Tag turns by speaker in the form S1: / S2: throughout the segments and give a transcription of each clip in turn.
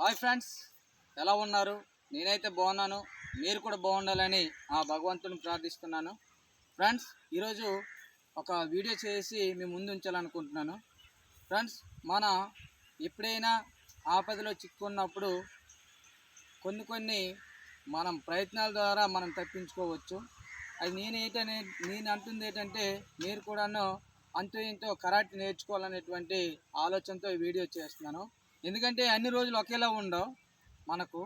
S1: Hi friends ఎలా ఉన్నారు? నేనైతే బాగున్నాను. మీరు కూడా బాగుండాలని ఆ భగవంతుని ప్రార్థిస్తున్నాను. ఫ్రెండ్స్ ఈరోజు ఒక వీడియో చేసి మీ ముందు ఉంచాలనుకుంటున్నాను. ఫ్రెండ్స్ మన ఎప్పుడైనా ఆపదలో చిక్కున్నప్పుడు కొన్ని కొన్ని మనం ప్రయత్నాల ద్వారా మనం తప్పించుకోవచ్చు. అది నేను నేను అంటుంది ఏంటంటే మీరు కూడాను అంతో ఇంతో కరాటే నేర్చుకోవాలనేటువంటి ఆలోచనతో ఈ వీడియో చేస్తున్నాను. ఎందుకంటే అన్ని రోజులు ఒకేలా ఉండవు మనకు.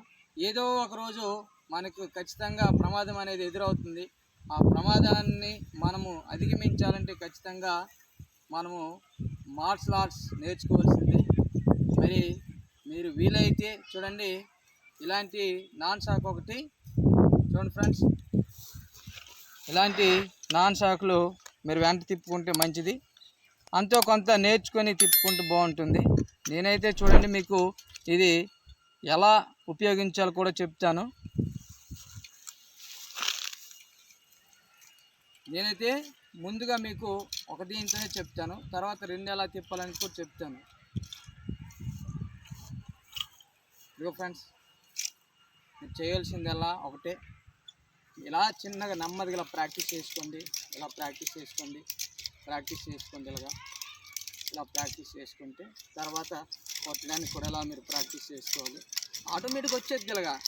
S1: ఏదో ఒక రోజు మనకు ఖచ్చితంగా ప్రమాదం అనేది ఎదురవుతుంది. ఆ ప్రమాదాన్ని మనము అధిగమించాలంటే ఖచ్చితంగా మనము మార్షల్ ఆర్ట్స్ నేర్చుకోవాల్సింది. మరి మీరు వీలైతే చూడండి ఇలాంటి నాన్ షాక్ ఒకటి చూడండి ఫ్రెండ్స్. ఇలాంటి నాన్ షాక్లు మీరు వెంట తిప్పుకుంటే మంచిది. అంతో కొంత నేర్చుకొని తిప్పుకుంటే బాగుంటుంది. నేనైతే చూడండి మీకు ఇది ఎలా ఉపయోగించాలో కూడా చెప్తాను. నేనైతే ముందుగా మీకు ఒక దీంతోనే చెప్తాను. తర్వాత రెండు ఎలా తిప్పాలని కూడా చెప్తాను. ఇదిగో ఫ్రెండ్స్ మీరు చేయాల్సిందల్లా ఒకటే. ఇలా చిన్నగా నెమ్మదిగా ఇలా ప్రాక్టీస్ చేసుకోండి. ఇలా ప్రాక్టీస్ చేసుకోండి. ప్రాక్టీస్ చేసుకోండి ఇలాగా. ఇలా ప్రాక్టీస్ చేసుకుంటే తర్వాత కొట్టడానికి కూడా ఇలా మీరు ప్రాక్టీస్ చేసుకోవాలి. ఆటోమేటిక్ వచ్చేది ఇలాగా.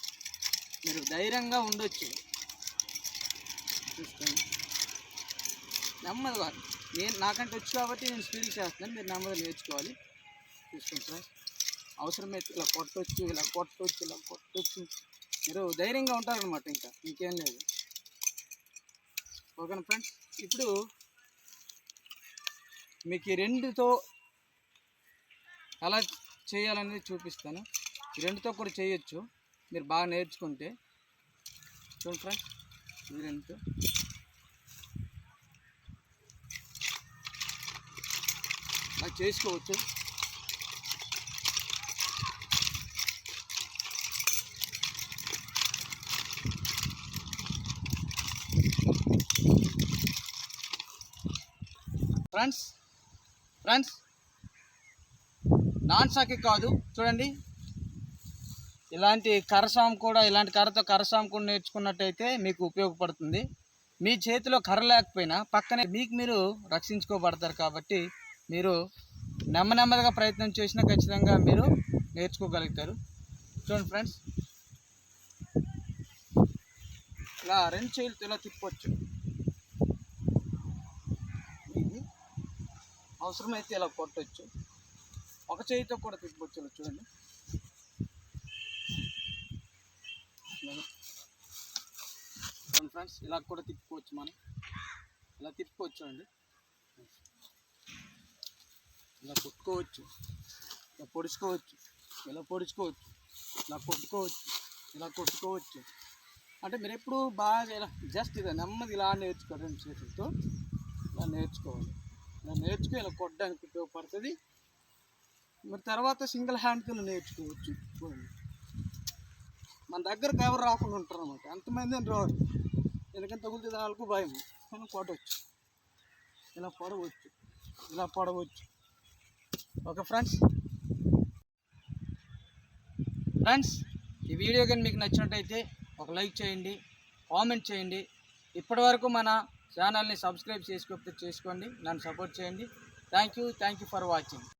S1: మీరు ధైర్యంగా ఉండొచ్చు. చూసుకోండి. నెమ్మదిగా. నేను నాకంటే వచ్చు కాబట్టి నేను స్పీడ్ చేస్తున్నాను. మీరు నెమ్మది నేర్చుకోవాలి. చూసుకోండి సార్. అవసరమైతే ఇలా కొట్టొచ్చు ఇలా కొట్టొచ్చు ఇలా కొట్టొచ్చు. మీరు ధైర్యంగా ఉంటారనమాట ఇంకా. ఇంకేం లేదు. ఓకేనా ఫ్రెండ్స్? ఇప్పుడు మీకు ఈ రెండుతో ఎలా చేయాలనేది చూపిస్తాను. ఈ రెండుతో కూడా చేయొచ్చు. మీరు బాగా నేర్చుకుంటే. చూడండి ఫ్రెండ్స్ ఈ రెండుతో. అలా చేసుకోవచ్చు. ఫ్రెండ్స్ ఫ్రెండ్స్ నాన్ సాకి కాదు. చూడండి. ఇలాంటి కర్రసాం కూడా ఇలాంటి కర్రతో కర్రసాం కూడా నేర్చుకున్నట్టయితే మీకు ఉపయోగపడుతుంది. మీ చేతిలో కర్ర లేకపోయినా పక్కనే మీకు మీరు రక్షించుకోబడతారు కాబట్టి మీరు నెమ్మ నెమ్మదిగా ప్రయత్నం చేసినా ఖచ్చితంగా మీరు నేర్చుకోగలుగుతారు. చూడండి ఫ్రెండ్స్. ఇలా రెండు చేతులతో ఇలా తిప్పొచ్చు. అవసరమైతే ఇలా కొట్టచ్చు. ఒక చేయితో కూడా తిప్పొచ్చు ఇలా చూడండి. ఫ్రెండ్స్ ఇలా కూడా తిప్పుకోవచ్చు మనం. ఇలా తిప్పుకోవచ్చు అండి ఇలా కొట్టుకోవచ్చు. ఇలా పొడుచుకోవచ్చు. ఇలా పొడుచుకోవచ్చు. ఇలా కొట్టుకోవచ్చు. ఇలా కొట్టుకోవచ్చు. అంటే మీరు ఎప్పుడు బాగా ఇలా జస్ట్ ఇలా నెమ్మది ఇలా నేర్చుకోవాలి చేతులతో. ఇలా నేర్చుకోవాలి. ఇలా నేర్చుకో ఇలా కొట్టడానికి ఉపయోగపడుతుంది. మరి తర్వాత సింగిల్ హ్యాండ్తో నేర్చుకోవచ్చు. మన దగ్గరకు ఎవరు రాకుండా ఉంటారు అనమాట ఎంతమంది అని రారు. ఎందుకంటే తగులుతుంది వాళ్ళకు భయం. మనం కొట్టవచ్చు ఇలా పడవచ్చు. ఇలా పడవచ్చు. Okay friends. ఫ్రెండ్స్ ఈ వీడియో కానీ మీకు నచ్చినట్టయితే ఒక లైక్ చేయండి కామెంట్ చేయండి. ఇప్పటివరకు మన ఛానల్ని సబ్స్క్రైబ్ చేసుకోకపోతే చేసుకోండి. నన్ను సపోర్ట్ చేయండి. Thank you thank you for watching